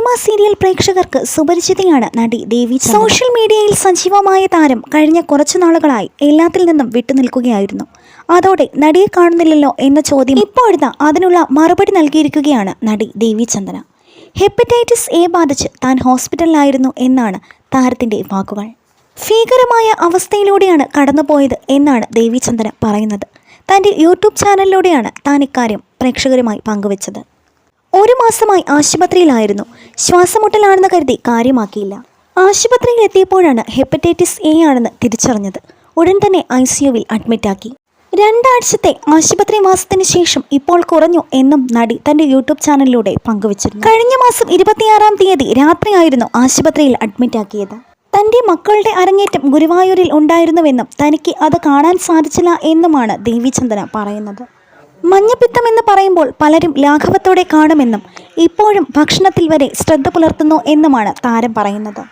Cinema serial പ്രേക്ഷകർക്ക് സുപരിചിതയാണ് നടി ദേവി social മീഡിയയിൽ സജീവമായ താരം കഴിഞ്ഞ കുറച്ചു നാളുകളായി എല്ലാത്തിൽ നിന്നും വിട്ടുനിൽക്കുകയായിരുന്നു. അതോടെ നടിയെ കാണുന്നില്ലല്ലോ എന്ന ചോദ്യം ഇപ്പോഴത്തെ അതിനുള്ള മറുപടി നൽകിയിരിക്കുകയാണ് നടി ദേവി ചന്ദന. ഹെപ്പറ്റൈറ്റിസ് എ ബാധിച്ച് താൻ ഹോസ്പിറ്റലിലായിരുന്നു എന്നാണ് താരത്തിന്റെ വാക്കുകൾ. ഭീകരമായ അവസ്ഥയിലൂടെയാണ് കടന്നുപോയത് എന്നാണ് ദേവി ചന്ദന പറയുന്നത്. തന്റെ യൂട്യൂബ് ചാനലിലൂടെയാണ് താൻ ഇക്കാര്യം പ്രേക്ഷകരുമായി പങ്കുവച്ചത്. ഒരു മാസമായി ആശുപത്രിയിലായിരുന്നു. ശ്വാസമുട്ടലാണെന്ന് കരുതി കാര്യമാക്കിയില്ല. ആശുപത്രിയിൽ എത്തിയപ്പോഴാണ് ഹെപ്പറ്റൈറ്റിസ് എ ആണെന്ന് തിരിച്ചറിഞ്ഞത്. ഉടൻ തന്നെ ഐ സിയുവിൽ അഡ്മിറ്റാക്കി. രണ്ടാഴ്ചത്തെ ആശുപത്രി മാസത്തിന് ശേഷം ഇപ്പോൾ കുറഞ്ഞു എന്നും നടി തന്റെ യൂട്യൂബ് ചാനലിലൂടെ പങ്കുവച്ചിരുന്നു. കഴിഞ്ഞ മാസം ഇരുപത്തിയാറാം തീയതി രാത്രിയായിരുന്നു ആശുപത്രിയിൽ അഡ്മിറ്റാക്കിയത്. തന്റെ മക്കളുടെ അരങ്ങേറ്റം ഗുരുവായൂരിൽ ഉണ്ടായിരുന്നുവെന്നും തനിക്ക് അത് കാണാൻ സാധിച്ചില്ല എന്നുമാണ് ദേവിചന്ദന പറയുന്നത്. മഞ്ഞപ്പിത്തം എന്ന് പറയുമ്പോൾ പലരും ലാഘവത്തോടെ കാണുമെന്നും ഇപ്പോഴും ഭക്ഷണത്തിൽ വരെ ശ്രദ്ധ പുലർത്തുന്നു എന്നുമാണ് താരം പറയുന്നത്.